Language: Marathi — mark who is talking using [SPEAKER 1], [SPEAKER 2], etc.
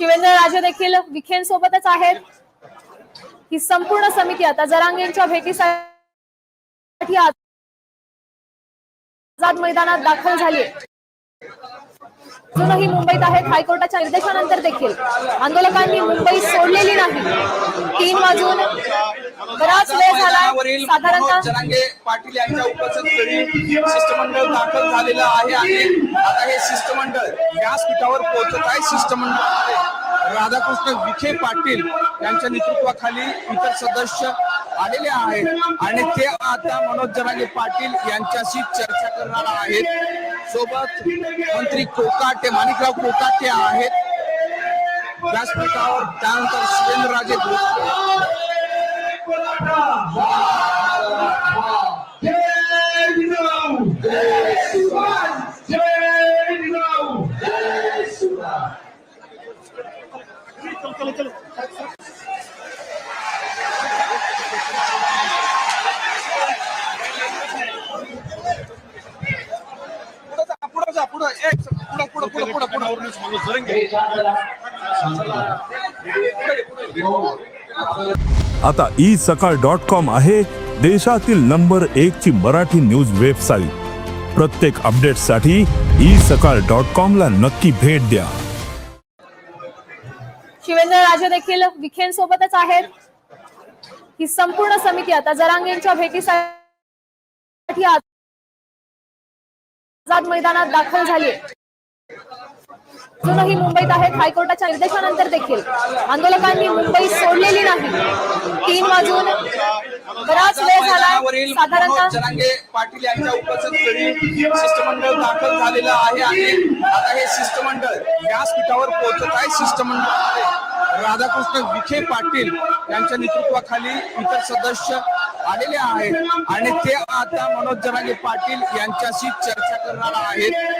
[SPEAKER 1] शिवेंद्र राजे देखील विखेन सोबतच आहेत. ही संपूर्ण समिती आता जरांगेंच्या भेटीसाठी आझाद मैदानात दाखल झाली अजूनही मुंबईत आहेत. हायकोर्टाच्या निर्देशानंतर देखील आंदोलकांनी मुंबई सोडलेली नाही. तीन वाजून बराच वेळ झाला. साधारणतः
[SPEAKER 2] जरांगे पाटील यांच्या उपस्थितीत शिष्टमंडळ दाखल झालेलं आहे आणि आता हे शिष्टमंडळ व्यासपीठावर पोहोचत आहे. शिष्टमंडळामध्ये राधाकृष्ण विखे पाटील यांच्या नेतृत्वाखाली इतर सदस्य आलेले आहेत. आणि ते आता मनोज जरांगे पाटील यांच्याशी चर्चा करणार आहेत. सोबत मंत्री कोकाटे माणिकराव कोकाटे आहेत. व्यासपीठावर त्यानंतर भोसले पुढं पुढं पुढं पुढं पुढं.
[SPEAKER 3] आता ई सकाळ डॉट कॉम आहे देशातील नंबर एक ची मराठी न्यूज वेबसाईट. प्रत्येक अपडेटसाठी ई सकाळ डॉट कॉम ला नक्की भेट द्या.
[SPEAKER 1] शिवेंद्र राजे देखील विखेंसोबतच आहेत. ही संपूर्ण समिती आता जरांगेंच्या भेटीसाठी आझाद मैदानात दाखल झाली अजूनही मुंबईत आहेत. हायकोर्टाच्या निर्देशानंतर देखील आंदोलकांनी मुंबई सोडलेली नाही. तीन वाजून बराच वेळ झाला. साधारणतः
[SPEAKER 2] जरांगे पाटील यांच्या उपस्थितीत शिष्टमंडळ दाखल झालेलं आहे आणि आता हे शिष्टमंडळ व्यासपीठावर पोहोचत आहे. शिष्टमंडळामध्ये राधाकृष्ण विखे पाटील यांच्या नेतृत्वाखाली इतर सदस्य आलेले आहेत. आणि ते आता मनोज जरांगे पाटील यांच्याशी चर्चा करणार आहेत.